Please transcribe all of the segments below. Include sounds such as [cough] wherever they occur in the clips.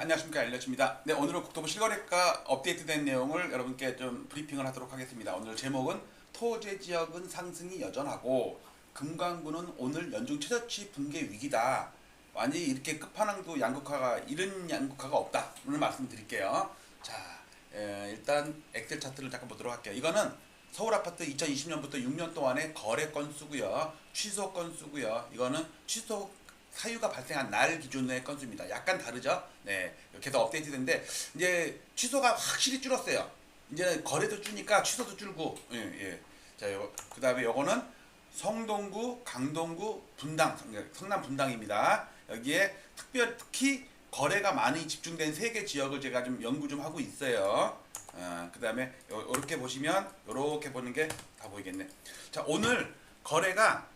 알려줍니다. 네, 오늘은 국토부 실거래가 업데이트된 내용을 여러분께 좀 브리핑을 하도록 하겠습니다. 오늘 제목은 토제 지역은 상승이 여전하고 금강구는 오늘 연중 최저치 붕괴 위기다. 완전히 이렇게 끝판왕도 양극화가 이런 양극화가 없다. 오늘 말씀드릴게요. 자, 에, 일단 엑셀 차트를 잠깐 보도록 할게요. 이거는 서울 아파트 2020년부터 6년 동안의 거래 건수고요. 취소 건수고요. 이거는 취소 사유가 발생한 날 기준의 건수입니다. 약간 다르죠? 네. 계속 업데이트됐는데 이제 취소가 확실히 줄었어요. 이제 거래도 줄니까 취소도 줄고 예, 예. 자, 요 그 다음에 요거는 성동구, 강동구, 분당, 성- 성남 분당입니다. 여기에 특별 특히 거래가 많이 집중된 세 개 지역을 제가 좀 연구 좀 하고 있어요. 어, 그 다음에 요, 이렇게 보시면 요렇게 보는 게 다 보이겠네. 자, 오늘 거래가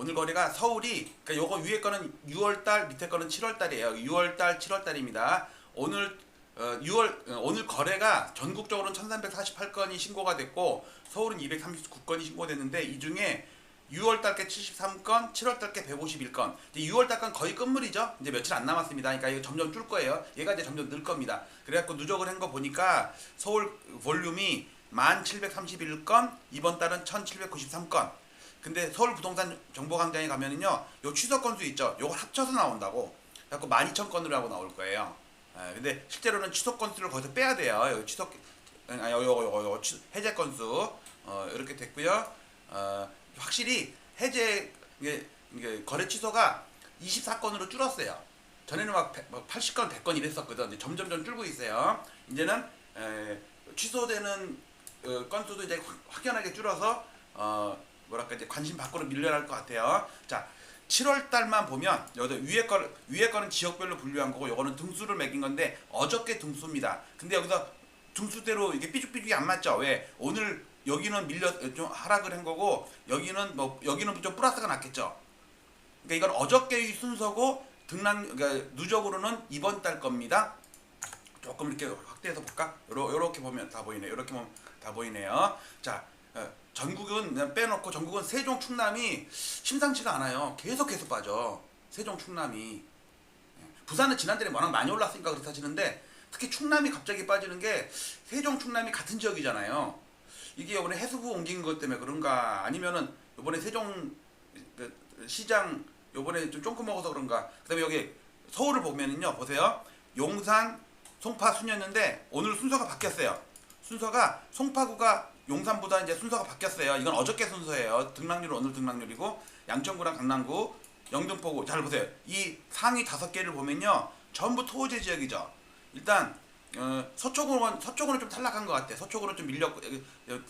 오늘 거래가 서울이 그러니까 요거 위에 거는 6월 달 밑에 거는 7월 달이에요. 6월 달, 7월 달입니다. 오늘 어, 6월 어, 오늘 거래가 전국적으로는 1348건이 신고가 됐고 서울은 239건이 신고됐는데 이 중에 6월 달께 73건, 7월 달께 151건. 이제 6월 달건 거의 끝물이죠. 이제 며칠 안 남았습니다. 그러니까 이거 점점 줄 거예요. 얘가 이제 점점 늘 겁니다. 그래갖고 누적을 한 거 보니까 서울 볼륨이 1731건, 이번 달은 1793건. 근데 서울 부동산 정보광장에 가면은요, 요 취소 건수 있죠. 요거 합쳐서 나온다고. 그래갖고 12,000건으로 하고 나올 거예요. 아, 근데 실제로는 취소 건수를 거기서 빼야 돼요. 여기 취소, 아, 요거, 요거, 요거, 요거 취- 해제 건수. 어, 이렇게 됐고요. 어, 확실히 해제, 이게, 이게 거래 취소가 24건으로 줄었어요. 전에는 막, 100, 막 80건, 100건 이랬었거든. 점점점 줄고 있어요. 이제는 에, 취소되는 어, 건수도 이제 확- 확연하게 줄어서 어, 뭐랄까 이제 관심 밖으로 밀려날 것 같아요. 자, 7월 달만 보면 여기 위에 거 위에 거는 지역별로 분류한 거고 요거는 등수를 매긴 건데 어저께 등수입니다. 근데 여기서 등수대로 이게 삐죽삐죽이 안 맞죠? 왜? 오늘 여기는 밀려 좀 하락을 한 거고 여기는 뭐 여기는 좀 플러스가 났겠죠. 그러니까 이건 어저께의 순서고 등락 그러니까 누적으로는 이번 달 겁니다. 조금 이렇게 확대해서 볼까? 요러, 요렇게 보면 다 보이네요. 요렇게 보면 다 보이네요. 자, 어, 전국은 그냥 빼놓고 전국은 세종 충남이 심상치가 않아요. 계속 계속 빠져. 세종 충남이. 예. 부산은 지난달에 워낙 많이 올랐으니까 그렇다 치는데 특히 충남이 갑자기 빠지는 게 세종 충남이 같은 지역이잖아요. 이게 이번에 해수부 옮긴 것 때문에 그런가 아니면은 이번에 세종 그 시장 요번에 좀 쫑긋 먹어서 그런가 그다음에 여기 서울을 보면은요 보세요 용산 송파 순이었는데 오늘 순서가 바뀌었어요 순서가 송파구가 용산보다 이제 순서가 바뀌었어요 이건 어저께 순서예요 등락률은 오늘 등락률이고 양천구랑 강남구 영등포구 잘 보세요 이 상위 다섯 개를 보면요 전부 토호제 지역이죠 일단 어, 서쪽으로는 서쪽으로 좀 탈락한 것 같아. 서쪽으로 좀 밀렸고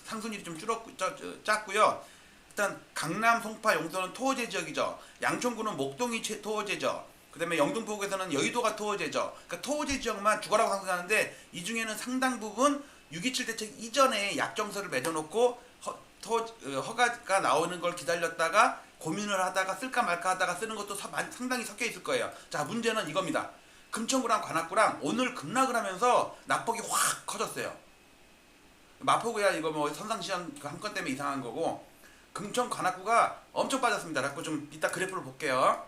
상승률이 좀 줄었고 짜- 짜- 작고요. 일단 강남, 송파, 용서는 토호제 지역이죠. 양천구는 목동이 최- 토호제죠. 그다음에 영등포구에서는 여의도가 토호제죠. 그러니까 토호제 지역만 죽어라고 상승하는데 이 중에는 상당 부분 6.27 대책 이전에 약정서를 맺어놓고 허, 토, 어, 허가가 나오는 걸 기다렸다가 고민을 하다가 쓸까 말까 하다가 쓰는 것도 상당히 섞여 있을 거예요. 자 문제는 이겁니다. 금천구랑 관악구랑 오늘 급락을 하면서 낙폭이 확 커졌어요. 마포구야 이거 뭐 선상시한 그한건 때문에 이상한 거고 금천 관악구가 엄청 빠졌습니다. 그래서 좀 이따 그래프를 볼게요.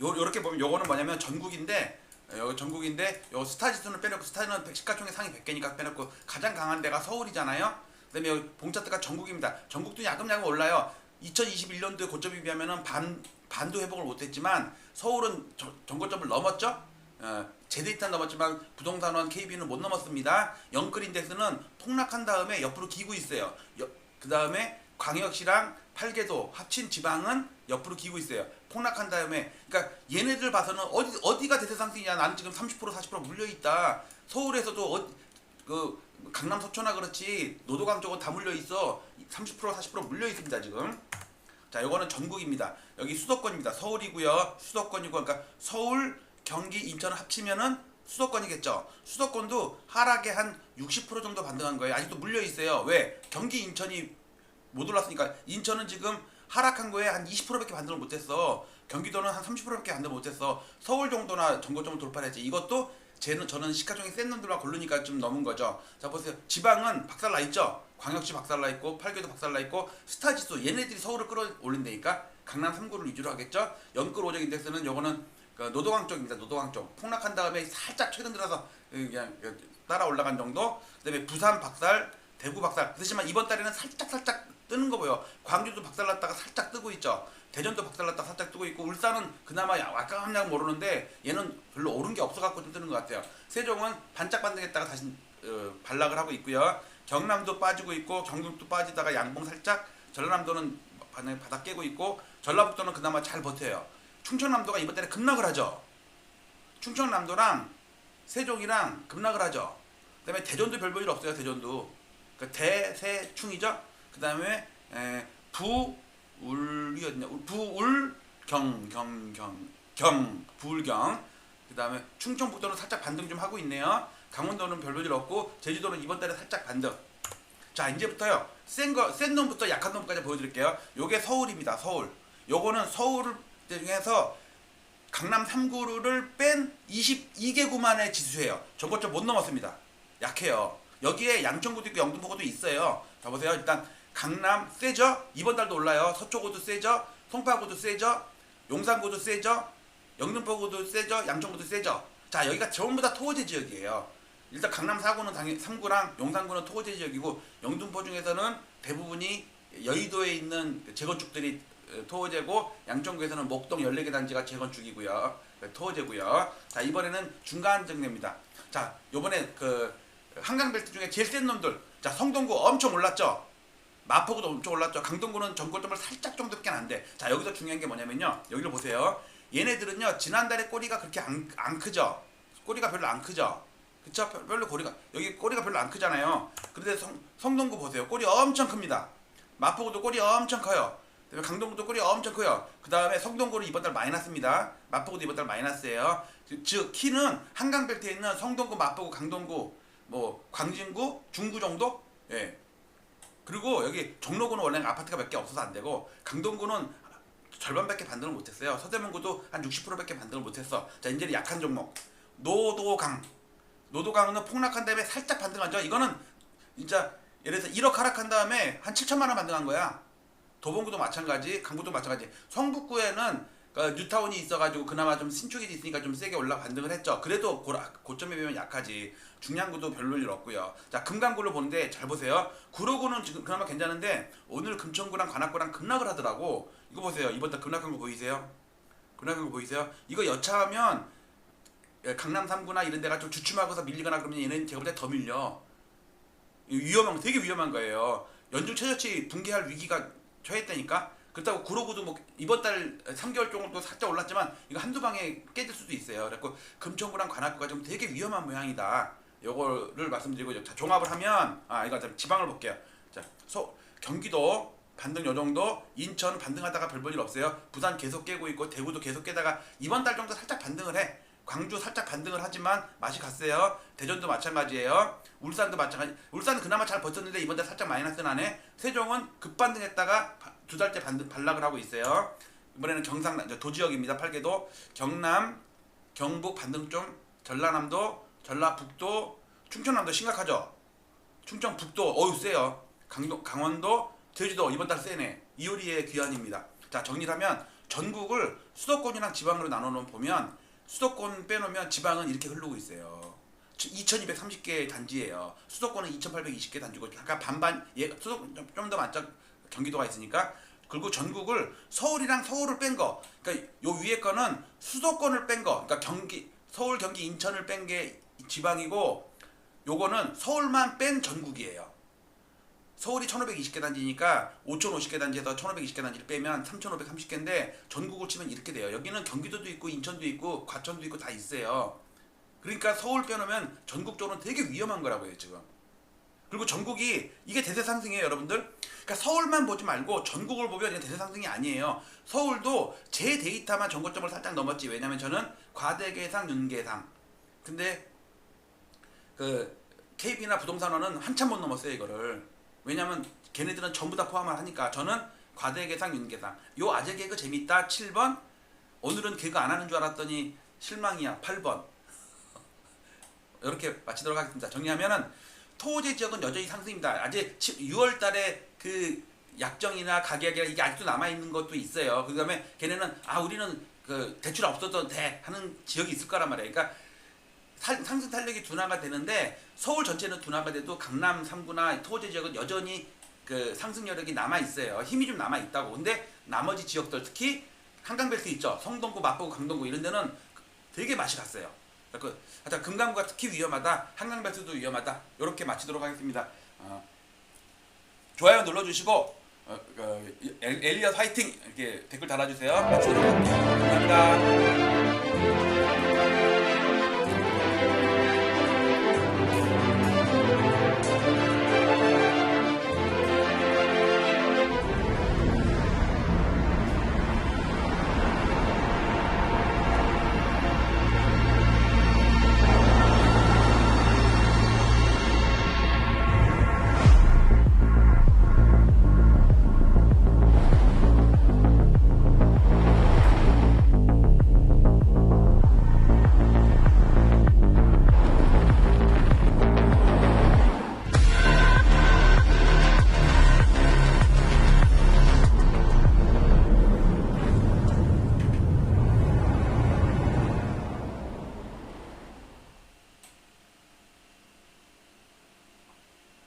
요 요렇게 보면 요거는 뭐냐면 전국인데 요 전국인데 요 스타 지수는 빼놓고 스타는 110가 중에 상위 100개니까 빼놓고 가장 강한 데가 서울이잖아요. 그다음에 여기 봉차트가 전국입니다. 전국도 야금야금 올라요. 2021년도에 고점에 비하면은 반 반도 회복을 못했지만 서울은 저- 전고점을 넘었죠. 어, 제데이터 넘었지만 부동산원 KB는 못 넘었습니다. 영끌 인덱스는 폭락한 다음에 옆으로 기고 있어요. 그 다음에 광역시랑 팔계도 합친 지방은 옆으로 기고 있어요. 폭락한 다음에 그러니까 얘네들 봐서는 어디 어디가 대세 상승이야? 나는 지금 30% 40% 물려 있다. 서울에서도 어, 그 강남 서초나 그렇지 노도강 쪽은 다 물려 있어. 30% 40% 물려 있습니다 지금. 자, 요거는 전국입니다. 여기 수도권입니다. 서울이고요. 수도권이고 그러니까 서울, 경기, 인천 합치면은 수도권이겠죠. 수도권도 하락에 한 60% 정도 반등한 거예요. 아직도 물려 있어요. 왜? 경기, 인천이 못 올랐으니까 인천은 지금 하락한 거에 한 20%밖에 반등을 못했어. 경기도는 한 30%밖에 반등 못했어. 서울 정도나 전고점을 돌파했지. 이것도 쟤는 저는 시가총액 센 놈들만 고르니까 좀 넘은 거죠. 자 보세요. 지방은 박살나 있죠. 광역시 박살나 있고 팔교도 박살나 있고 스타지수 얘네들이 서울을 끌어올린다니까 강남 3구를 위주로 하겠죠. 연끌 오적 인덱스는 요거는 그 노도강 쪽입니다. 노도강 쪽 폭락한 다음에 살짝 최근 들어서 그냥 따라 올라간 정도. 그다음에 부산 박살, 대구 박살. 그렇지만 이번 달에는 살짝 살짝 뜨는 거 보여. 광주도 박살났다가 살짝 뜨고 있죠. 대전도 박살났다가 살짝 뜨고 있고 울산은 그나마 약간약 모르는데 얘는 별로 오른 게 없어갖고 좀 뜨는 것 같아요. 세종은 반짝 반등했다가 다시 어, 반락을 하고 있고요. 경남도 빠지고 있고 경북도 빠지다가 양봉 살짝 전라남도는 바닥 깨고 있고 전라북도는 그나마 잘 버텨요. 충청남도가 이번 달에 급락을 하죠. 충청남도랑 세종이랑 급락을 하죠. 그다음에 대전도 별볼일 없어요. 대전도 그 대세충이죠. 그 다음에 에, 부울이었냐 부울 경 경 경 경 부울경 그 다음에 충청북도는 살짝 반등 좀 하고 있네요. 강원도는 별볼일 없고 제주도는 이번 달에 살짝 반등. 자 이제부터요 센거 센 놈부터 약한 놈까지 보여드릴게요. 요게 서울입니다. 서울. 요거는 서울 중에서 강남 3구를 뺀 22개구만의 지수예요. 전고점 못 넘었습니다. 약해요. 여기에 양천구도 있고 영등포구도 있어요. 자 보세요. 일단 강남 세죠? 이번 달도 올라요. 서초구도 세죠? 송파구도 세죠? 용산구도 세죠? 영등포구도 세죠? 양천구도 세죠? 자 여기가 전부 다 토호제 지역이에요. 일단 강남 4구는 당연히 3구랑 용산구는 토호제 지역이고 영등포 중에서는 대부분이 여의도에 있는 재건축들이 어, 토호제고 양천구에서는 목동 14개 단지가 재건축이고요. 그 토호제고요. 자 이번에는 중간 정례입니다. 자 요번에 그 한강벨트 중에 제일 센 놈들 자 성동구 엄청 올랐죠. 마포구도 엄청 올랐죠. 강동구는 전고점을 살짝 밖에 안 돼. 자 여기서 중요한 게 뭐냐면요. 여기를 보세요. 얘네들은요 지난달에 꼬리가 그렇게 안, 안 크죠. 꼬리가 별로 안 크죠. 그쵸? 별- 별로 꼬리가 여기 꼬리가 별로 안 크잖아요. 그런데 성, 성동구 보세요. 꼬리 엄청 큽니다. 마포구도 꼬리 엄청 커요. 그다음에 강동구도 꼬리 엄청 커요. 그 다음에 성동구는 이번 달 마이너스입니다. 마포구도 이번 달 마이너스예요. 즉, 즉 키는 한강벨트에 있는 성동구, 마포구, 강동구, 뭐 광진구, 중구 정도. 예. 그리고 여기 종로구는 원래 아파트가 몇 개 없어서 안 되고 강동구는 절반밖에 반등을 못했어요. 서대문구도 한 60%밖에 반등을 못했어. 자 이제 약한 종목 노도강. 노도강은 폭락한 다음에 살짝 반등하죠. 이거는 진짜 예를 들어서 1억 하락한 다음에 한 7천만 원 반등한 거야. 도봉구도 마찬가지, 강구도 마찬가지. 성북구에는 그 뉴타운이 있어가지고 그나마 좀 신축이 있으니까 좀 세게 올라 반등을 했죠. 그래도 고, 고점에 비하면 약하지. 중량구도 별로 일 없고요. 자 금강구를 보는데 잘 보세요. 구로구는 지금 그나마 괜찮은데 오늘 금천구랑 관악구랑 급락을 하더라고. 이거 보세요. 이번 달 급락한 거 보이세요? 급락한 거 보이세요? 이거 여차하면 예, 강남 3구나 이런 데가 좀 주춤하고서 밀리거나 그러면 얘는 제가 볼 때 더 밀려. 위험한 거 되게 위험한 거예요. 연중 최저치 붕괴할 위기가 처했다니까. 그렇다고 구로구도 뭐 이번 달 3개월 정도 살짝 올랐지만 이거 한두 방에 깨질 수도 있어요. 그래갖고 금천구랑 관악구가 좀 되게 위험한 모양이다. 요거를 말씀드리고 자 종합을 하면 아 이거 좀 지방을 볼게요. 자 서, 경기도 반등 요 정도, 인천 반등하다가 별 볼 일 없어요. 부산 계속 깨고 있고 대구도 계속 깨다가 이번 달 정도 살짝 반등을 해. 광주 살짝 반등을 하지만 맛이 갔어요. 대전도 마찬가지예요. 울산도 마찬가지. 울산은 그나마 잘 버텼는데 이번 달 살짝 마이너스 나네. 세종은 급반등했다가 바- 두 달째 반락을 하고 있어요. 이번에는 경상 도지역입니다. 8개도 경남, 경북 반등 좀, 전라남도, 전라북도, 충청남도 심각하죠. 충청북도 어유 세요. 강도, 강원도, 제주도 이번 달 세네. 이효리의 귀환입니다. 자 정리하면 전국을 수도권이랑 지방으로 나눠놓으면 보면 수도권 빼놓으면 지방은 이렇게 흐르고 있어요. 2230개 단지예요. 수도권은 2820개 단지고 약간 반반 예 수도 좀더 많죠. 경기도가 있으니까 그리고 전국을 서울이랑 서울을 뺀 거. 그러니까 요 위에 거는 수도권을 뺀 거. 그러니까 경기 서울, 경기, 인천을 뺀 게 지방이고 요거는 서울만 뺀 전국이에요. 서울이 1520개 단지니까 5050개 단지에서 1520개 단지를 빼면 3530개인데 전국을 치면 이렇게 돼요. 여기는 경기도도 있고 인천도 있고 과천도 있고 다 있어요. 그러니까 서울 빼놓으면 전국적으로는 되게 위험한 거라고요, 지금. 그리고 전국이 이게 대세 상승이에요, 여러분들. 그러니까 서울만 보지 말고 전국을 보면 이게 대세 상승이 아니에요. 서울도 제 데이터만 전고점을 살짝 넘었지. 왜냐면 저는 과대계상, 윤계상. 근데 그 KB나 부동산원은 한참 못 넘었어요, 이거를. 왜냐면 걔네들은 전부 다 포함을 하니까 저는 과대계상, 윤계상. 요 아재 개그 재밌다 7번. 오늘은 개그 안 하는 줄 알았더니 실망이야 8번. [laughs] 이렇게 마치도록 하겠습니다. 정리하면은 토지 지역은 여전히 상승입니다. 아직 6월 달에 그 약정이나 가계약이나 이게 아직도 남아 있는 것도 있어요. 그 다음에 걔네는 아 우리는 그 대출 없어도 돼 하는 지역이 있을 거란 말이에요. 그러니까 살- 상승 탄력이 둔화가 되는데 서울 전체는 둔화가 돼도 강남 3구나 토지 지역은 여전히 그 상승 여력이 남아 있어요. 힘이 좀 남아 있다고. 근데 나머지 지역들 특히 한강벨트 있죠. 성동구, 마포구, 강동구 이런 데는 되게 맛이 갔어요. 그 하여튼 금강구가 특히 위험하다. 한강벨트도 위험하다. 이렇게 마치도록 하겠습니다. 어, 좋아요 눌러주시고 어, 어, 엘- 엘리엇 화이팅 이렇게 댓글 달아주세요. 마치도록 할게요. 감사합니다.